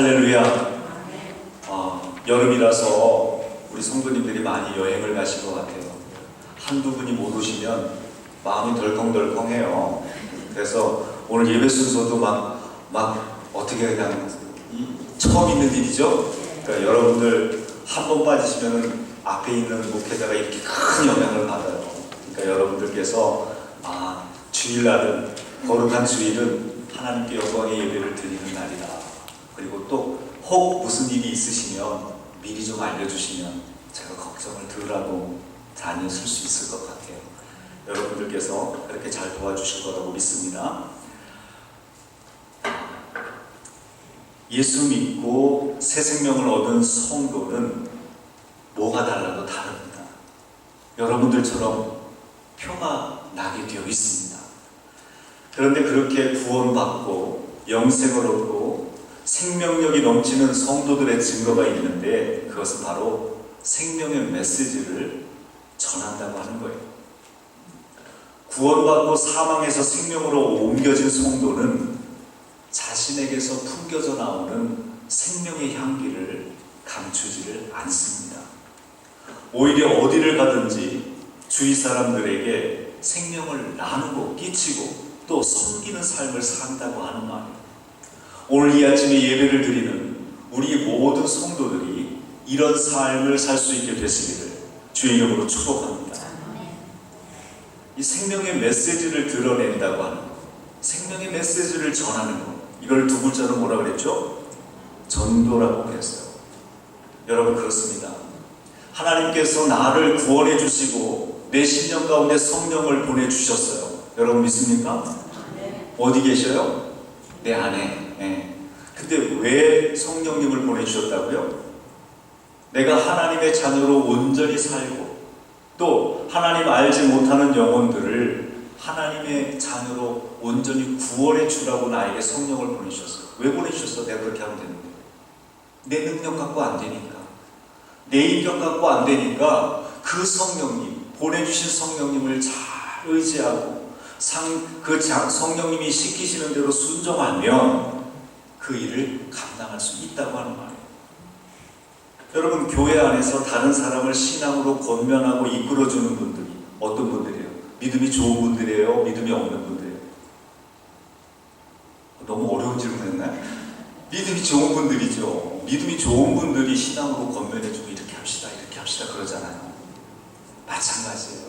할렐루야. 아, 여름이라서 우리 성도님들이 많이 여행을 가실 것 같아요. 한두 분이 못 오시면 마음이 덜컹덜컹해요. 그래서 오늘 예배 순서도 막, 막 어떻게 그냥 이- 처음 있는 일이죠. 그러니까 여러분들 한 번 빠지시면 앞에 있는 목회자가 이렇게 큰 영향을 받아요. 그러니까 여러분들께서 아 주일날은 거룩한 주일은 하나님께 영광의 예배를 드리는 날이다. 그리고 또 혹 무슨 일이 있으시면 미리 좀 알려주시면 제가 걱정을 덜하고 다녀 쓸수 있을 것 같아요. 여러분들께서 그렇게 잘 도와주실 거라고 믿습니다. 예수 믿고 새 생명을 얻은 성도는 뭐가 달라도 다릅니다. 여러분들처럼 표가 나게 되어 있습니다. 그런데 그렇게 구원받고 영생을 얻고 생명력이 넘치는 성도들의 증거가 있는데 그것은 바로 생명의 메시지를 전한다고 하는 거예요. 구원받고 사망에서 생명으로 옮겨진 성도는 자신에게서 풍겨져 나오는 생명의 향기를 감추지를 않습니다. 오히려 어디를 가든지 주위 사람들에게 생명을 나누고 끼치고 또 섬기는 삶을 산다고 하는 말이에요. 오늘 이 아침에 예배를 드리는 우리 모든 성도들이 이런 삶을 살 수 있게 되시기를 주의 이름으로 축복합니다. 이 생명의 메시지를 드러낸다고 하는 것, 생명의 메시지를 전하는 것, 이걸 두 글자로 뭐라 그랬죠? 전도라고 그랬어요. 여러분 그렇습니다. 하나님께서 나를 구원해 주시고 내 신령 가운데 성령을 보내 주셨어요. 여러분 믿습니까? 어디 계셔요? 내 안에. 예. 근데 왜 성령님을 보내 주셨다고요? 내가 하나님의 자녀로 온전히 살고 또 하나님 알지 못하는 영혼들을 하나님의 자녀로 온전히 구원해 주라고 나에게 성령을 보내주셨어요. 왜 보내주셨어? 내가 그렇게 하면 되는데. 내 능력 갖고 안 되니까. 내 인격 갖고 안 되니까 그 성령님, 보내주신 성령님을 잘 의지하고 상, 그 장- 성령님이 시키시는 대로 순종하면 그 일을 감당할 수 있다고 하는 말이에요. 여러분, 교회 안에서 다른 사람을 신앙으로 권면하고 이끌어주는 분들이 어떤 분들이에요? 믿음이 좋은 분들이에요? 믿음이 없는 분들이에요? 너무 어려운 질문 했나요? 믿음이 좋은 분들이죠. 믿음이 좋은 분들이 신앙으로 건면해주고 이렇게 합시다, 이렇게 합시다 그러잖아요. 마찬가지예요.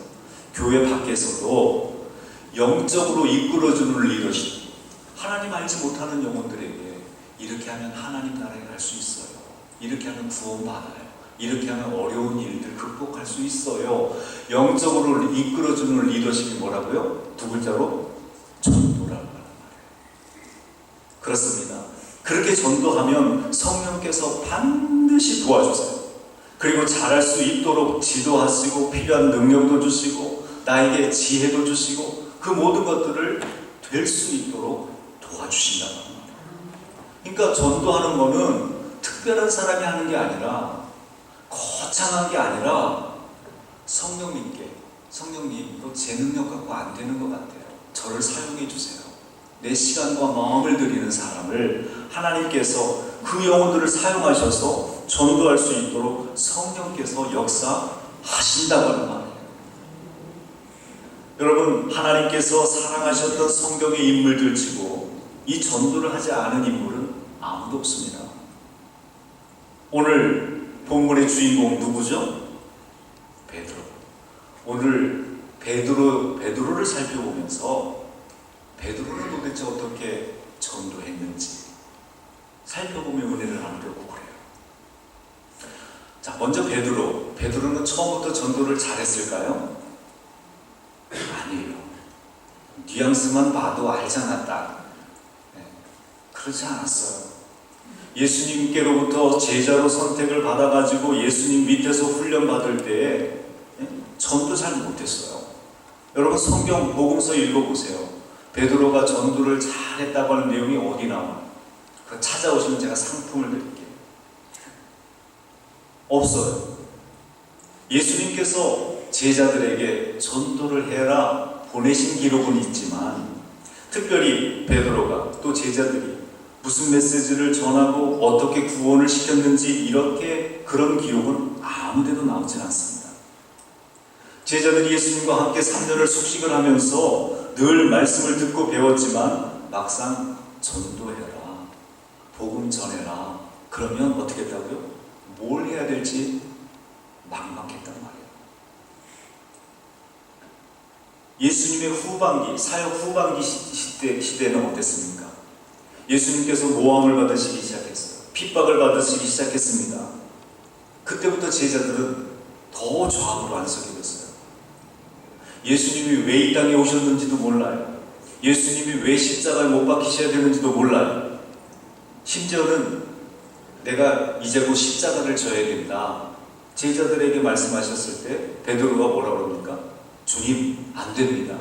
교회 밖에서도 영적으로 이끌어주는 리더십, 하나님 알지 못하는 영혼들에게 이렇게 하면 하나님 나라에 갈 수 있어요. 이렇게 하면 구원받아요. 이렇게 하면 어려운 일들 극복할 수 있어요. 영적으로 이끌어주는 리더십이 뭐라고요? 두 글자로 전도라고 하는 말이에요. 그렇습니다. 그렇게 전도하면 성령께서 반드시 도와주세요. 그리고 잘할 수 있도록 지도하시고 필요한 능력도 주시고 나에게 지혜도 주시고 그 모든 것들을 될 수 있도록 도와주신다는 말이에요. 그러니까 전도하는 거는 특별한 사람이 하는 게 아니라 거창한 게 아니라 성령님께 성령님 이거 제 능력 갖고 안 되는 것 같아요. 저를 사용해 주세요. 내 시간과 마음을 드리는 사람을 하나님께서 그 영혼들을 사용하셔서 전도할 수 있도록 성령께서 역사하신다고 말이에요. 여러분 하나님께서 사랑하셨던 성경의 인물들 치고 이 전도를 하지 않은 인물은 아무도 없습니다. 오늘 본문의 주인공 누구죠? 베드로. 오늘 베드로 베드로를 살펴보면서 베드로는 도대체 어떻게 전도했는지 살펴보면 은혜를 나누려고 그래요. 자, 먼저 베드로. 베드로는 처음부터 전도를 잘했을까요? 아니에요. 뉘앙스만 봐도 않았다. 네, 그렇지 않았어요. 예수님께로부터 제자로 선택을 받아가지고 예수님 밑에서 훈련 받을 때에 예? 전도 잘 못했어요. 여러분 성경 복음서 읽어보세요. 베드로가 전도를 잘했다고 하는 내용이 어디 나와? 그 찾아오시면 제가 상품을 드릴게요. 없어요. 예수님께서 제자들에게 전도를 해라 보내신 기록은 있지만 특별히 베드로가 또 제자들이 무슨 메시지를 전하고 어떻게 구원을 시켰는지 이렇게 그런 기록은 아무데도 나오진 않습니다. 제자들이 예수님과 함께 3년을 숙식을 하면서 늘 말씀을 듣고 배웠지만 막상 전도해라, 복음 전해라. 그러면 어떻게 했다고요? 뭘 해야 될지 막막했단 말이에요. 예수님의 후반기, 사역 후반기 시- 시대, 시대는 어땠습니까? 예수님께서 모함을 받으시기 시작했어요. 핍박을 받으시기 시작했습니다. 그때부터 제자들은 더 좌우로 안서게 됐어요. 예수님이 왜 이 땅에 오셨는지도 몰라요. 예수님이 왜 십자가에 못 박히셔야 되는지도 몰라요. 심지어는 내가 이제 곧 십자가를 져야 된다. 제자들에게 말씀하셨을 때 베드로가 뭐라 그럽니까? 주님 안 됩니다.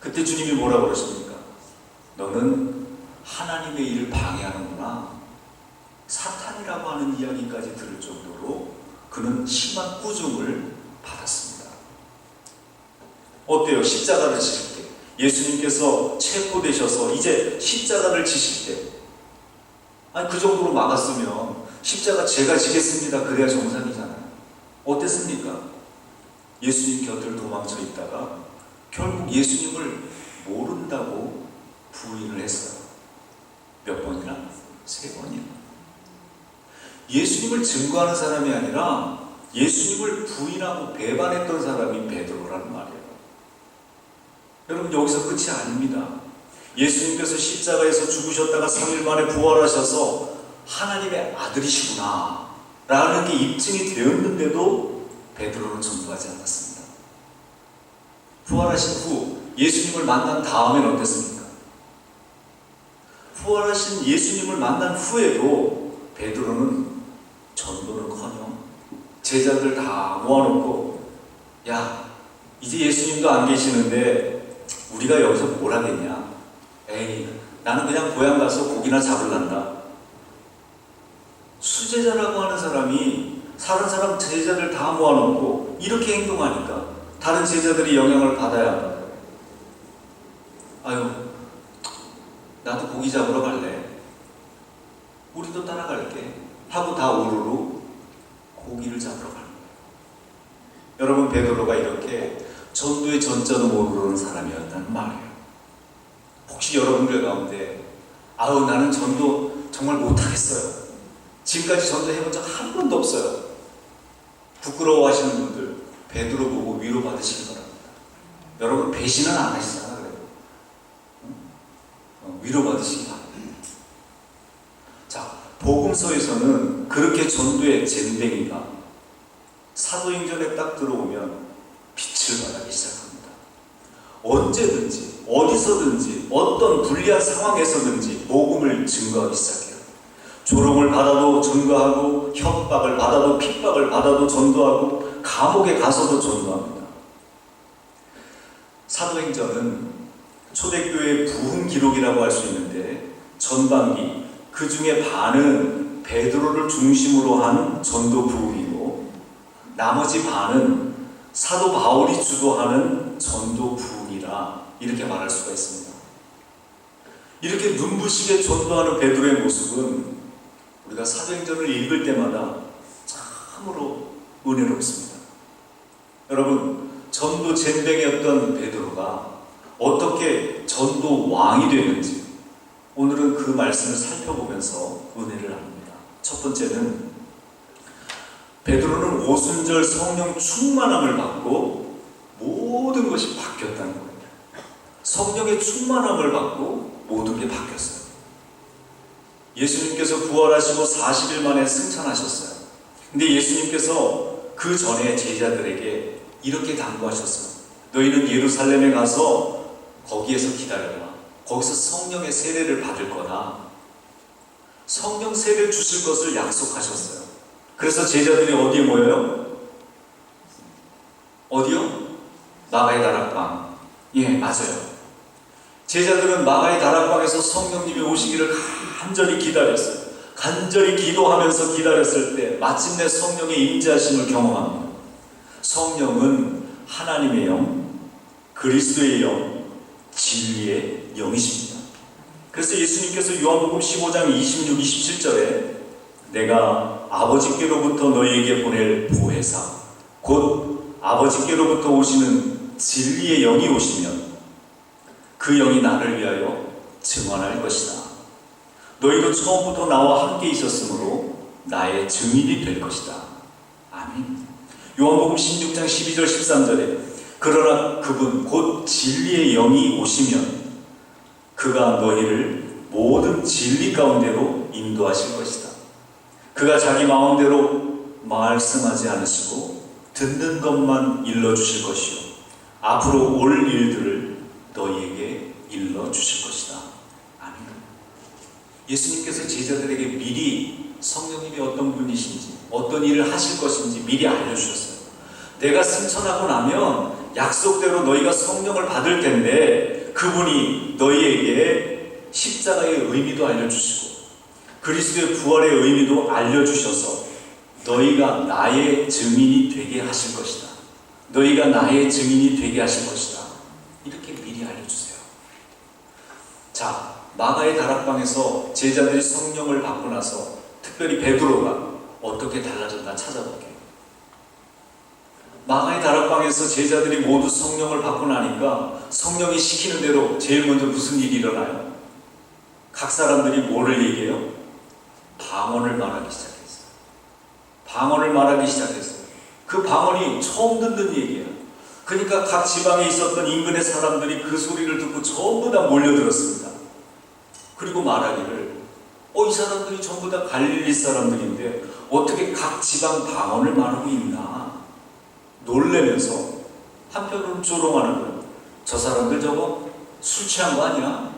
그때 주님이 뭐라 그러십니까? 너는 하나님의 일을 방해하는구나. 사탄이라고 하는 이야기까지 들을 정도로 그는 심한 꾸중을 받았습니다. 어때요? 십자가를 지실 때 예수님께서 체포되셔서 이제 십자가를 지실 때 아니 그 정도로 막았으면 십자가 제가 지겠습니다. 그래야 정상이잖아요. 어땠습니까? 예수님 곁을 도망쳐 있다가 결국 예수님을 모른다고 부인을 했어요. 몇 번이나? 세 번이나. 예수님을 증거하는 사람이 아니라 예수님을 부인하고 배반했던 사람이 베드로라는 말이에요. 여러분 여기서 끝이 아닙니다. 예수님께서 십자가에서 죽으셨다가 3일 만에 부활하셔서 하나님의 아들이시구나 라는 게 입증이 되었는데도 베드로는 전도하지 않았습니다. 부활하신 후 예수님을 만난 다음엔 어땠습니까? 부활하신 예수님을 만난 후에도 베드로는 전도는커녕 제자들 다 모아놓고 야 이제 예수님도 안 계시는데 우리가 여기서 뭘 하겠냐? 에이 나는 그냥 고향 가서 고기나 잡을란다. 수제자라고 하는 사람이 다른 사람 제자들 다 모아놓고 이렇게 행동하니까 다른 제자들이 영향을 받아야 안 받아요. 아유 나도 고기 잡으러 갈래. 우리도 따라갈게. 하고 다 오르르 고기를 잡으러 가는 거예요. 여러분 베드로가 이렇게 전도의 전자도 모르는 사람이었다는 말이에요. 혹시 여러분들 가운데 아우 나는 전도 정말 못하겠어요. 지금까지 전도해본 적 한 번도 없어요. 부끄러워하시는 분들 베드로 보고 위로 받으시기 바랍니다. 여러분 배신은 안 어, 위로 받으시기 바랍니다. 자 복음서에서는 그렇게 전도의 젠댕이가 사도행전에 딱 들어오면 빛을 발하기 시작합니다. 언제든지 어디서든지 어떤 불리한 상황에서든지 복음을 증거하기 시작해요. 조롱을 받아도 증거하고 협박을 받아도 핍박을 받아도 전도하고 감옥에 가서도 전도합니다. 사도행전은 초대교회의 부흥 기록이라고 할 수 있는데 전반기 그 중에 반은 베드로를 중심으로 한 전도 부흥이고 나머지 반은 사도 바울이 주도하는 전도 부흥이라 이렇게 말할 수가 있습니다. 이렇게 눈부시게 전도하는 베드로의 모습은 우리가 사도행전을 읽을 때마다 참으로 은혜롭습니다. 여러분, 전도 젠뱅이었던 베드로가 어떻게 전도 왕이 되는지 오늘은 그 말씀을 살펴보면서 은혜를 합니다. 첫 번째는 베드로는 오순절 성령 충만함을 받고 모든 것이 바뀌었다는 거예요. 성령의 충만함을 받고 모든 게 바뀌었어요. 예수님께서 부활하시고 40일 만에 승천하셨어요. 근데 예수님께서 그 전에 제자들에게 이렇게 당부하셨어요. 너희는 예루살렘에 가서 거기에서 기다려라. 거기서 성령의 세례를 받을 거다. 성령 세례 주실 것을 약속하셨어요. 그래서 제자들이 어디에 모여요? 어디요? 마가의 다락방. 예, 맞아요. 제자들은 마가의 다락방에서 성령님이 오시기를 간절히 기다렸어요. 간절히 기도하면서 기다렸을 때 마침내 성령의 임재하심을 경험합니다. 성령은 하나님의 영, 그리스도의 영, 진리의 영이십니다. 그래서 예수님께서 요한복음 15장 26, 27절에 내가 아버지께로부터 너희에게 보낼 보혜사 곧 아버지께로부터 오시는 진리의 영이 오시면 그 영이 나를 위하여 증언할 것이다. 너희도 처음부터 나와 함께 있었으므로 나의 증인이 될 것이다. 아멘. 요한복음 16장 12절 13절에 그러나 그분 곧 진리의 영이 오시면 그가 너희를 모든 진리 가운데로 인도하실 것이다. 그가 자기 마음대로 말씀하지 않으시고 듣는 것만 일러주실 것이요. 앞으로 올 일들을 너희에게 일러주실 것이다. 아멘. 예수님께서 제자들에게 미리 성령님이 어떤 분이신지, 어떤 일을 하실 것인지 미리 알려주셨어요. 내가 승천하고 나면 약속대로 너희가 성령을 받을 텐데 그분이 너희에게 십자가의 의미도 알려주시고 그리스도의 부활의 의미도 알려주셔서 너희가 나의 증인이 되게 하실 것이다. 너희가 나의 증인이 되게 하실 것이다. 이렇게 미리 알려주세요. 자, 마가의 다락방에서 제자들이 성령을 받고 나서 특별히 베드로가 어떻게 달라졌나 찾아볼게요. 마가의 다락방에서 제자들이 모두 성령을 받고 나니까 성령이 시키는 대로 제일 먼저 무슨 일이 일어나요? 각 사람들이 뭐를 얘기해요? 방언을 말하기 시작했어요. 방언을 말하기 시작했어요. 그 방언이 처음 듣는 얘기예요. 그러니까 각 지방에 있었던 인근의 사람들이 그 소리를 듣고 전부 다 몰려들었습니다. 그리고 말하기를 어, 이 사람들이 전부 다 갈릴리 사람들인데 어떻게 각 지방 방언을 말하고 있나 놀래면서 한편으로는 조롱하는 거예요. 저 사람들 저거 술 취한 거 아니야?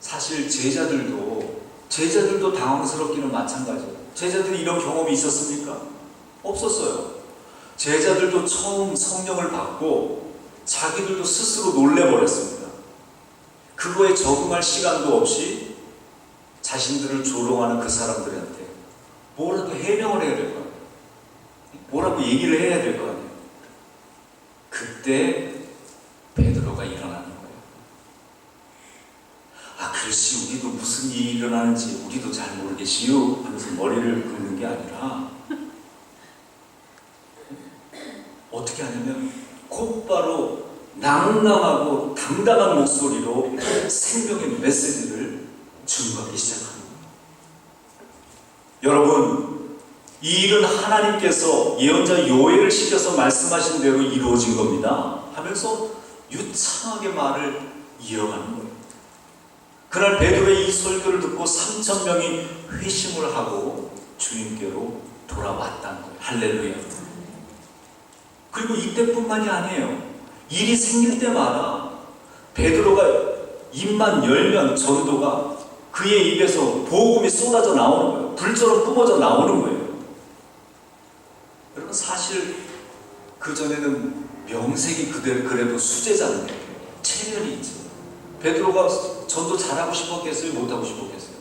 사실 제자들도 제자들도 당황스럽기는 마찬가지예요. 제자들이 이런 경험이 있었습니까? 없었어요. 제자들도 처음 성령을 받고 자기들도 스스로 놀래버렸습니다. 그거에 적응할 시간도 없이 자신들을 조롱하는 그 사람들한테 뭐라도 해명을 해야 아니에요. 뭐라고 얘기를 해야 될 거 아니에요. 그때 베드로가 일어나는 거예요. 아, 글씨 우리도 무슨 일이 일어나는지 우리도 잘 모르겠시요 하면서 머리를 긁는 게 아니라 어떻게 하냐면 곧바로 낭낭하고 당당한 목소리로 생명의 메시지를 증거하기 시작합니다. 여러분, 이 일은 하나님께서 예언자 요엘을 시켜서 말씀하신 대로 이루어진 겁니다. 하면서 유창하게 말을 이어가는 거예요. 그날 베드로의 이 설교를 듣고 3천 명이 회심을 하고 주님께로 돌아왔다는 거예요. 할렐루야. 그리고 이때뿐만이 아니에요. 일이 생길 때마다 베드로가 입만 열면 전도가 그의 입에서 복음이 쏟아져 나오는 거예요. 불처럼 뿜어져 나오는 거예요. 사실 그 전에는 명색이 그대로 그래도 수제자인데 체면이 있죠. 베드로가 전도 잘하고 싶었겠어요? 못하고 싶었겠어요?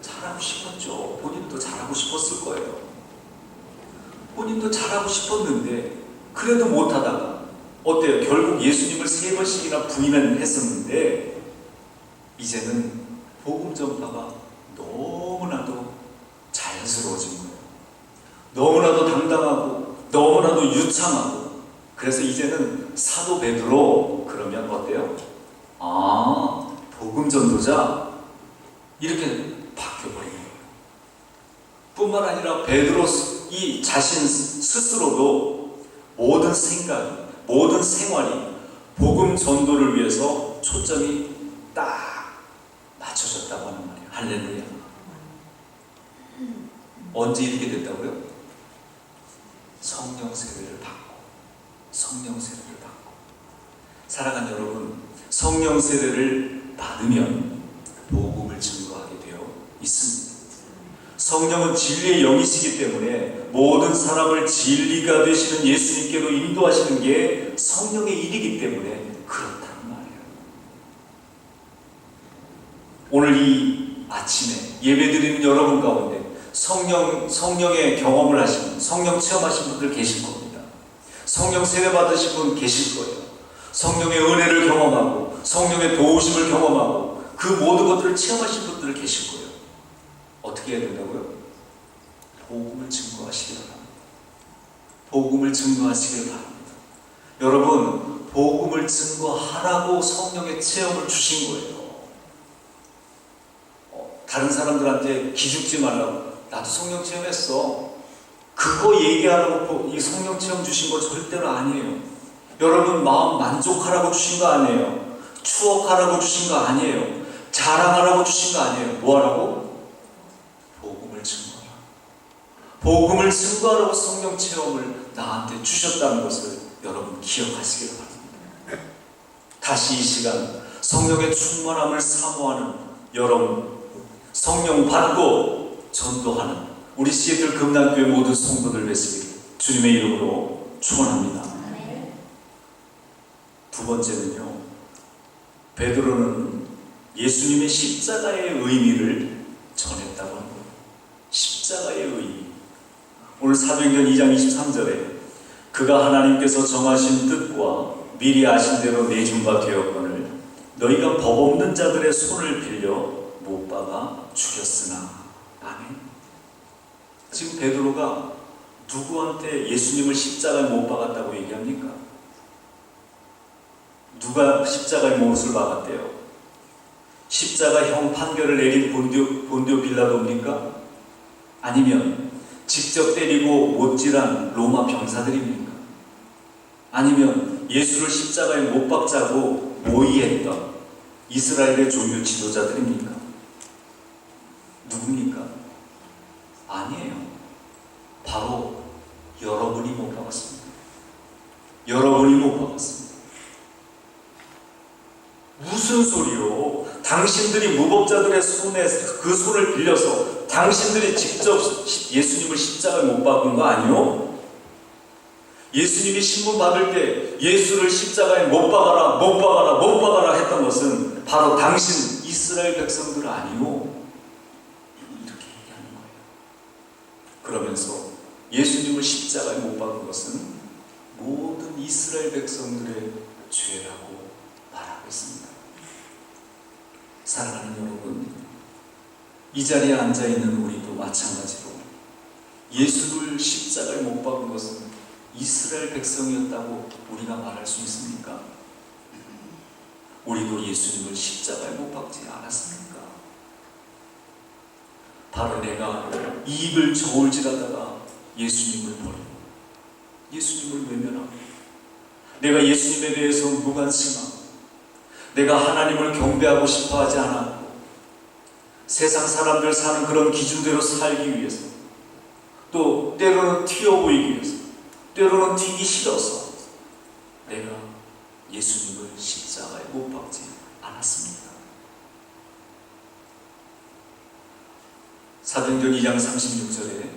잘하고 싶었죠. 본인도 잘하고 싶었을 거예요. 본인도 잘하고 싶었는데 그래도 못하다가 어때요? 결국 예수님을 세 번씩이나 부인은 했었는데 이제는 복음 전파가 너무나도 자연스러워진 거예요. 너무나도 당당하고 너무나도 유창하고 그래서 이제는 사도 베드로 그러면 어때요? 아 복음 전도자 이렇게 바뀌어버리는 거예요. 뿐만 아니라 베드로 이 자신 스스로도 모든 생각이 모든 생활이 복음 전도를 위해서 초점이 딱 맞춰졌다고 하는 말이에요. 할렐루야. 언제 이렇게 됐다고요? 성령 세례를 받고 성령 세례를 받고 사랑하는 여러분 성령 세례를 받으면 복음을 증거하게 되어 있습니다. 성령은 진리의 영이시기 때문에 모든 사람을 진리가 되시는 예수님께로 인도하시는 게 성령의 일이기 때문에 그렇다는 말이에요. 오늘 이 아침에 예배드리는 여러분 가운데 성령, 성령의 경험을 하신, 성령 체험하신 분들 계실 겁니다. 성령 세례 받으신 분 계실 거예요. 성령의 은혜를 경험하고 성령의 도우심을 경험하고 그 모든 것들을 체험하신 분들 계실 거예요. 어떻게 해야 된다고요? 복음을 증거하시길 바랍니다. 복음을 증거하시길 바랍니다. 여러분, 복음을 증거하라고 성령의 체험을 주신 거예요. 어, 다른 사람들한테 기죽지 말라고. 나도 성령 체험했어. 그거 얘기하라고 이 성령 체험 주신 거 절대로 아니에요. 여러분 마음 만족하라고 주신 거 아니에요. 추억하라고 주신 거 아니에요. 자랑하라고 주신 거 아니에요. 뭐 하라고? 복음을 증거하라. 복음을 증거하라고 성령 체험을 나한테 주셨다는 것을 여러분 기억하시길 바랍니다. 다시 이 시간 성령의 충만함을 사모하는 여러분 성령 받고 전도하는 우리 시애틀 금남교회 모든 성도들 되시길 주님의 이름으로 축원합니다. 두 번째는요. 베드로는 예수님의 십자가의 의미를 전했다고 합니다. 십자가의 의미. 오늘 사도행전 2장 23절에 그가 하나님께서 정하신 뜻과 미리 아신 대로 내준 바 되었거늘 너희가 법 없는 자들의 손을 빌려 못 박아 죽였으나 아멘. 지금 베드로가 누구한테 예수님을 십자가에 못 박았다고 얘기합니까? 누가 십자가에 못을 박았대요? 십자가형 판결을 내린 본디오, 본디오 빌라도입니까? 아니면 직접 때리고 못질한 로마 병사들입니까? 아니면 예수를 십자가에 못 박자고 모의했던 이스라엘의 종교 지도자들입니까? 누굽니까? 아니에요. 바로 여러분이 못 박았습니다. 여러분이 못 박았습니다. 무슨 소리요? 당신들이 무법자들의 손에 그 손을 빌려서 당신들이 직접 예수님을 십자가에 못 박은 거 아니요? 예수님이 신문 받을 때 예수를 십자가에 못 박아라, 못 박아라, 못 박아라 했던 것은 바로 당신 이스라엘 백성들 아니요? 이렇게 얘기하는 거예요. 그러면서 예수님을 십자가에 못 박은 것은 모든 이스라엘 백성들의 죄라고 말하고 있습니다. 사랑하는 여러분, 이 자리에 앉아 있는 우리도 마찬가지로 예수를 십자가에 못 박은 것은 이스라엘 백성이었다고 우리가 말할 수 있습니까? 우리도 예수님을 십자가에 못 박지 않았습니까? 바로 내가 입을 저울질하다가 예수님을 버리고 예수님을 외면하고 내가 예수님에 대해서 무관심하고 내가 하나님을 경배하고 싶어 하지 않았고 세상 사람들 사는 그런 기준대로 살기 위해서 또 때로는 튀어 보이기 위해서 때로는 튀기 싫어서 내가 예수님을 십자가에 못 박지 않았습니다. 사도행전 2장 36절에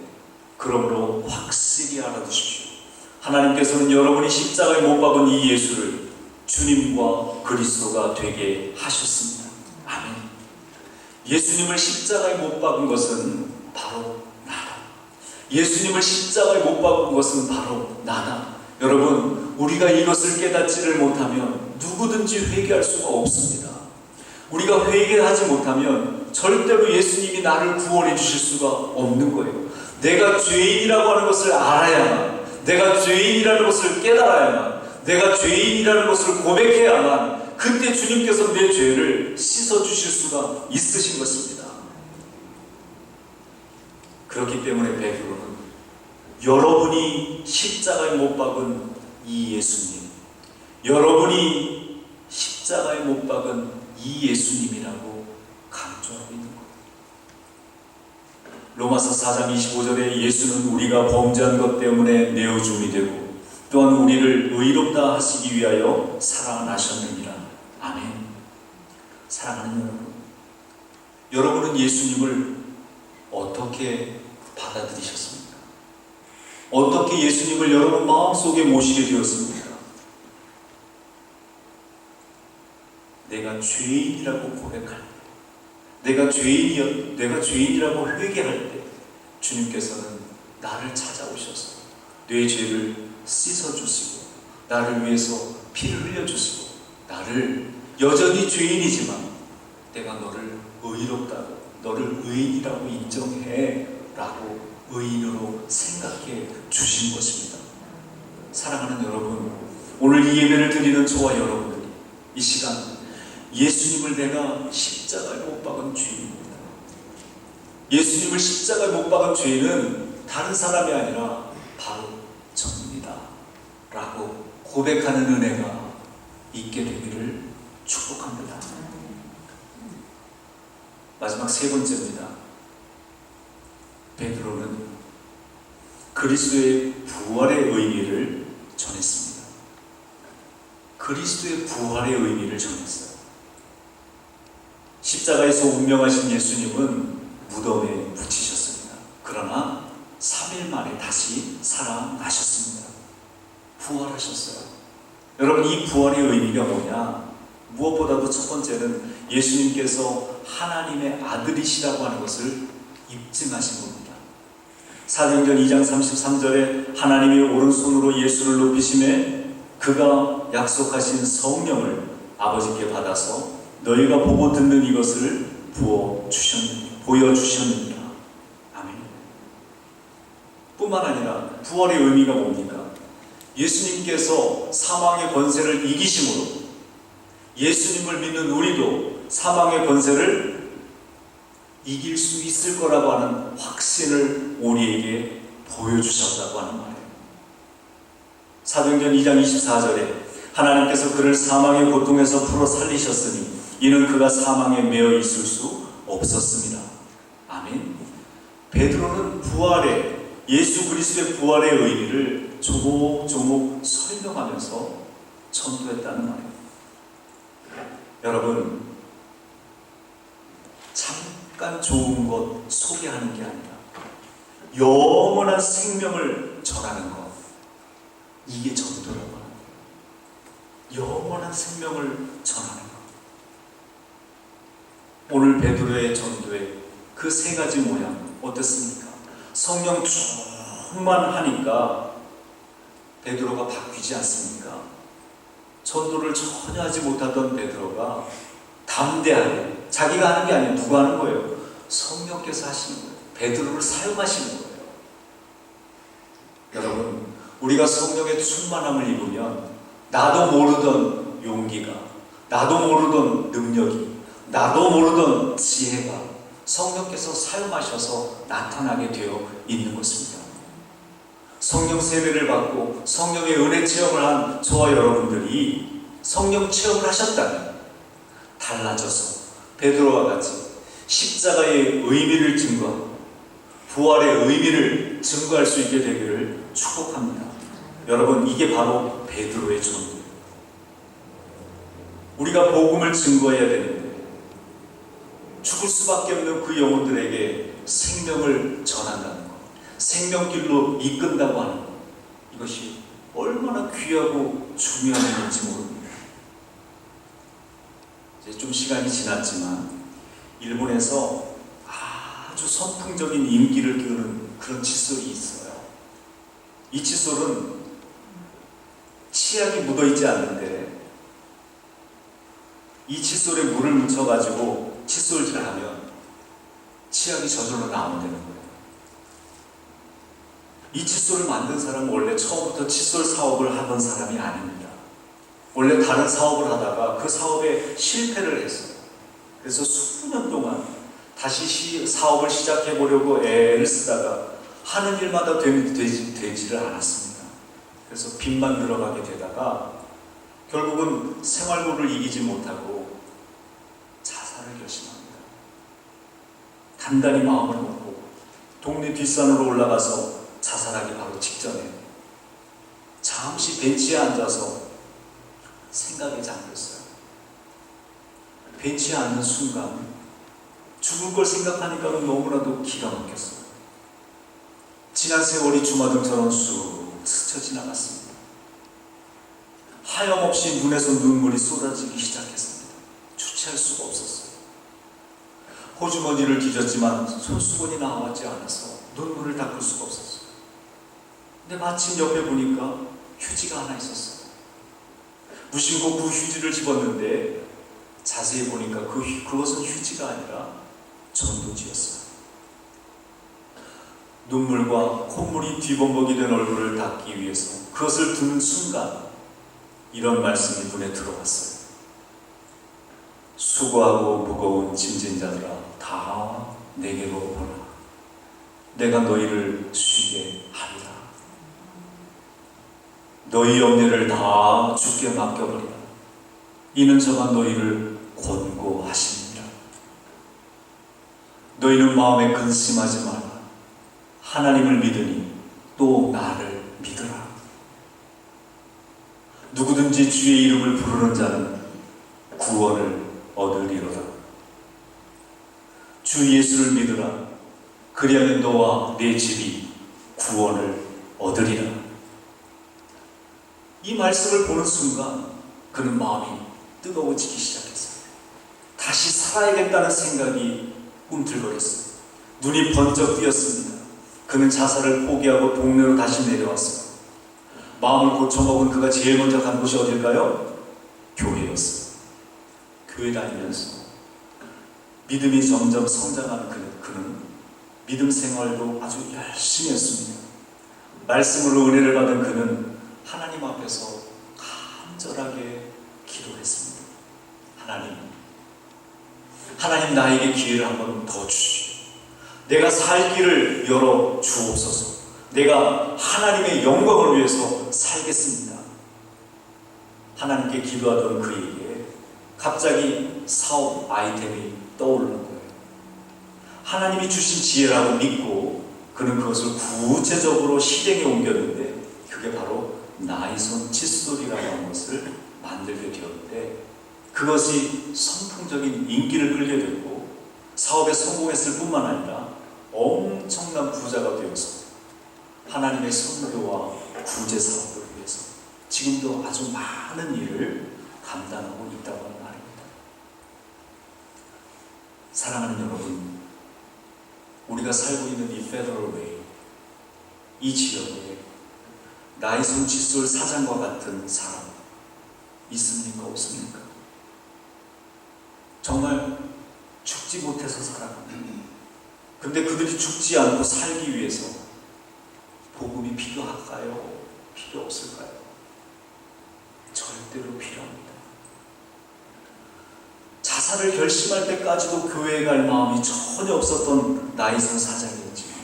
그러므로 확실히 알아두십시오. 하나님께서는 여러분이 십자가에 못 박은 이 예수를 주님과 그리스도가 되게 하셨습니다. 아멘. 예수님을 십자가에 못 박은 것은 바로 나다. 예수님을 십자가에 못 박은 것은 바로 나다. 여러분, 우리가 이것을 깨닫지를 못하면 누구든지 회개할 수가 없습니다. 우리가 회개하지 못하면 절대로 예수님이 나를 구원해 주실 수가 없는 거예요. 내가 죄인이라고 하는 것을 알아야만, 내가 죄인이라는 것을 깨달아야만, 내가 죄인이라는 것을 고백해야만 그때 주님께서 내 죄를 씻어 주실 수가 있으신 것입니다. 그렇기 때문에 베드로는 여러분이 십자가에 못 박은 이 예수님, 여러분이 십자가에 못 박은 이 예수님이라고 강조하고 있는 거예요. 로마서 4장 25절에 예수는 우리가 범죄한 것 때문에 내어줌이 되고 또한 우리를 의롭다 하시기 위하여 살아나셨느니라. 아멘. 사랑하는 여러분. 여러분은 예수님을 어떻게 받아들이셨습니까? 어떻게 예수님을 여러분 마음속에 모시게 되었습니까? 내가 죄인이라고 고백할 때, 내가 죄인이었, 내가 죄인이라고 회개할 때, 주님께서는 나를 찾아오셔서 내 죄를 씻어주시고 나를 위해서 피를 흘려주시고 나를 여전히 죄인이지만 내가 너를 의롭다고 너를 의인이라고 인정해 라고 의인으로 생각해 주신 것입니다. 사랑하는 여러분, 오늘 이 예배를 드리는 저와 여러분들이 이 시간 예수님을 내가 십자가에 못 박은 죄인입니다. 예수님을 십자가에 못 박은 죄인은 다른 사람이 아니라 바로 저입니다. 라고 고백하는 은혜가 있게 되기를 축복합니다. 마지막 세 번째입니다. 베드로는 그리스도의 부활의 의미를 전했습니다. 그리스도의 부활의 의미를 전했어요. 십자가에서 운명하신 예수님은 무덤에 묻히셨습니다. 그러나 3일 만에 다시 살아나셨습니다. 부활하셨어요. 여러분, 이 부활의 의미가 뭐냐? 무엇보다도 첫 번째는 예수님께서 하나님의 아들이시라고 하는 것을 입증하신 겁니다. 사도행전 2장 33절에 하나님이 오른손으로 예수를 높이심에 그가 약속하신 성령을 아버지께 받아서 너희가 보고 듣는 이것을 부어 주셨느니라 보여 주셨느니라 아멘. 뿐만 아니라 부활의 의미가 뭡니까? 예수님께서 사망의 권세를 이기심으로 예수님을 믿는 우리도 사망의 권세를 이길 수 있을 거라고 하는 확신을 우리에게 보여주셨다고 하는 말이에요. 사도행전 2장 24절에 하나님께서 그를 사망의 고통에서 풀어 살리셨으니 이는 그가 사망에 매여 있을 수 없었습니다. 아멘. 베드로는 부활의 예수 그리스도의 부활의 의미를 조목조목 설명하면서 전도했다는 말이에요. 여러분, 잠깐 좋은 것 소개하는 게 아니라 영원한 생명을 전하는 것. 이게 전도라고 하는 거예요. 영원한 생명을 전하는 것. 오늘 베드로의 전도의 그세 가지 모양 어떻습니까? 성령 충만하니까 베드로가 바뀌지 않습니까? 전도를 전혀 하지 못하던 베드로가 담대하게 자기가 하는 게 아니에요. 누가 하는 거예요? 성령께서 하시는 거예요. 베드로를 사용하시는 거예요. 여러분, 우리가 성령의 충만함을 입으면 나도 모르던 용기가, 나도 모르던 능력이, 나도 모르던 지혜가 성령께서 사용하셔서 나타나게 되어 있는 것입니다. 성령 세례를 받고 성령의 은혜 체험을 한 저와 여러분들이 성령 체험을 하셨다면 달라져서 베드로와 같이 십자가의 의미를 증거하고 부활의 의미를 증거할 수 있게 되기를 축복합니다. 여러분 이게 바로 베드로의 전도예요. 우리가 복음을 증거해야 되는데 죽을 수밖에 없는 그 영혼들에게 생명을 전한다는 것, 생명길로 이끈다고 하는 것, 이것이 얼마나 귀하고 중요한 일인지 모릅니다. 이제 좀 시간이 지났지만 일본에서 아주 선풍적인 인기를 기르는 그런 칫솔이 있어요. 이 칫솔은 치약이 묻어있지 않는데 이 칫솔에 물을 묻혀가지고 칫솔질을 하면 치약이 저절로 나오는 거예요. 이 칫솔을 만든 사람은 원래 처음부터 칫솔 사업을 하던 사람이 아닙니다. 원래 다른 사업을 하다가 그 사업에 실패를 했어요. 그래서 수년 동안 다시 시, 사업을 시작해 보려고 애를 쓰다가 하는 일마다 되, 되지, 되지를 않았습니다. 그래서 빚만 늘어가게 되다가 결국은 생활고를 이기지 못하고 자살을 결심합니다. 단단히 마음을 먹고 동네 뒷산으로 올라가서 자살하기 바로 직전에 잠시 벤치에 앉아서 생각에 잠겼어요. 벤치에 앉는 순간 죽을 걸 생각하니까 너무나도 기가 막혔어요. 지난 세월이 주마등처럼 쑥 스쳐 지나갔습니다. 하염없이 눈에서 눈물이 쏟아지기 시작했습니다. 주체할 수가 없었어요. 호주머니를 뒤졌지만 손수건이 나오지 않아서 눈물을 닦을 수가 없었어요. 근데 마침 옆에 보니까 휴지가 하나 있었어요. 무심코 그 휴지를 집었는데 자세히 보니까 그, 휴- 그것은 휴지가 아니라 전도지였어요. 눈물과 콧물이 뒤범벅이 된 얼굴을 닦기 위해서 그것을 드는 순간 이런 말씀이 눈에 들어왔어요. 수고하고 무거운 짐진 자들아 다 내게로 오라. 내가 너희를 쉬게 하리라. 너희 염려를 다 주께 맡겨버리라. 이는 저가 너희를 권고하십니다. 너희는 마음에 근심하지 마라. 하나님을 믿으니 또 나를 믿으라. 누구든지 주의 이름을 부르는 자는 구원을 얻으리로다. 주 예수를 믿으라. 그리하면 너와 내 집이 구원을 얻으리라. 이 말씀을 보는 순간 그는 마음이 뜨거워지기 시작했어요. 다시 살아야겠다는 생각이 꿈틀거렸어요. 눈이 번쩍 뜨였습니다. 그는 자살을 포기하고 동네로 다시 내려왔어요. 마음을 고쳐먹은 그가 제일 먼저 간 곳이 어딜까요? 교회였어요. 교회 다니면서 믿음이 점점 성장하는 그는, 그는 믿음 생활도 아주 열심히 했습니다. 말씀으로 은혜를 받은 그는 하나님 앞에서 간절하게 기도했습니다. 하나님, 하나님 나에게 기회를 한 번 더 주시오. 내가 살 길을 열어 주옵소서. 내가 하나님의 영광을 위해서 살겠습니다. 하나님께 기도하던 그에게 갑자기 사업 아이템이 떠오르는 거예요. 하나님이 주신 지혜라고 믿고 그는 그것을 구체적으로 실행에 옮겼는데 그게 바로 나이손 칫솔이라고 하는 것을 만들게 되었는데 그것이 선풍적인 인기를 끌게 되고 사업에 성공했을 뿐만 아니라 엄청난 부자가 되어서 하나님의 선교와 구제 사업을 위해서 지금도 아주 많은 일을 감당하고 있다고 말입니다. 사랑하는 여러분, 우리가 살고 있는 이 페더럴웨이, 이 지역에 나이손 칫솔 사장과 같은 사람 있습니까? 없습니까? 정말 죽지 못해서 살아갑니다. 근데 그들이 죽지 않고 살기 위해서 복음이 필요할까요? 필요 없을까요? 절대로 필요합니다. 자살을 결심할 때까지도 교회에 갈 마음이 전혀 없었던 나이선 사장이었지만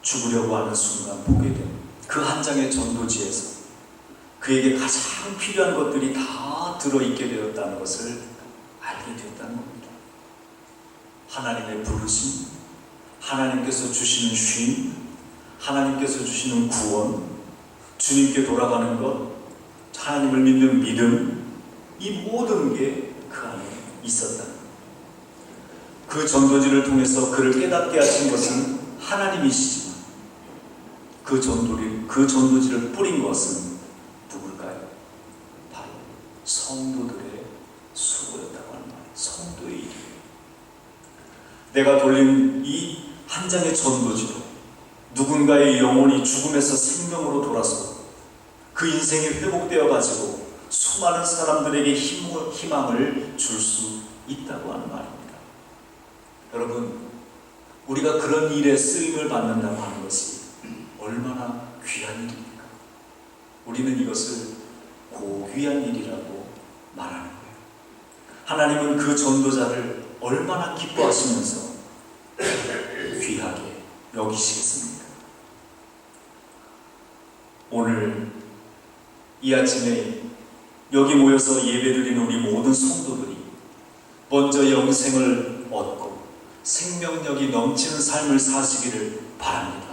죽으려고 하는 순간 보게 된 그 한 장의 전도지에서 그에게 가장 필요한 것들이 다 들어있게 되었다는 것을 알게 되었다는 겁니다. 하나님의 부르심, 하나님께서 주시는 쉼, 하나님께서 주시는 구원, 주님께 돌아가는 것, 하나님을 믿는 믿음, 이 모든 게 그 안에 있었다. 그 전도지를 통해서 그를 깨닫게 하신 것은 하나님이시지만 그 전도를, 그 전도지를 뿌린 것은 누굴까요? 바로 성도들의 수고였다고 하는 말이에요. 성도의 일이에요. 내가 돌린 이 한 장의 전도지로 누군가의 영혼이 죽음에서 생명으로 돌아서 그 인생이 회복되어 가지고 수많은 사람들에게 희망을 줄 수 있다고 하는 말입니다. 여러분, 우리가 그런 일에 쓰임을 받는다고 하는 것이 얼마나 귀한 일입니까? 우리는 이것을 고귀한 일이라고 말하는 거예요. 하나님은 그 전도자를 얼마나 기뻐하시면서 귀하게 여기시겠습니까? 오늘 이 아침에 여기 모여서 예배드리는 우리 모든 성도들이 먼저 영생을 얻고 생명력이 넘치는 삶을 사시기를 바랍니다.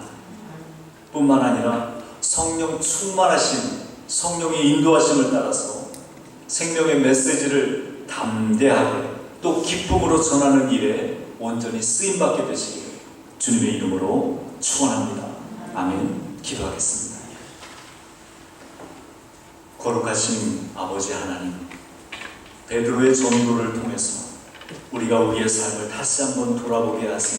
뿐만 아니라 성령 충만하신 성령의 인도하심을 따라서 생명의 메시지를 담대하게 또 기쁨으로 전하는 일에 온전히 쓰임 받게 되시기를 주님의 이름으로 축원합니다. 아멘. 기도하겠습니다. 거룩하신 아버지 하나님, 베드로의 전도를 통해서 우리가 우리의 삶을 다시 한번 돌아보게 하시.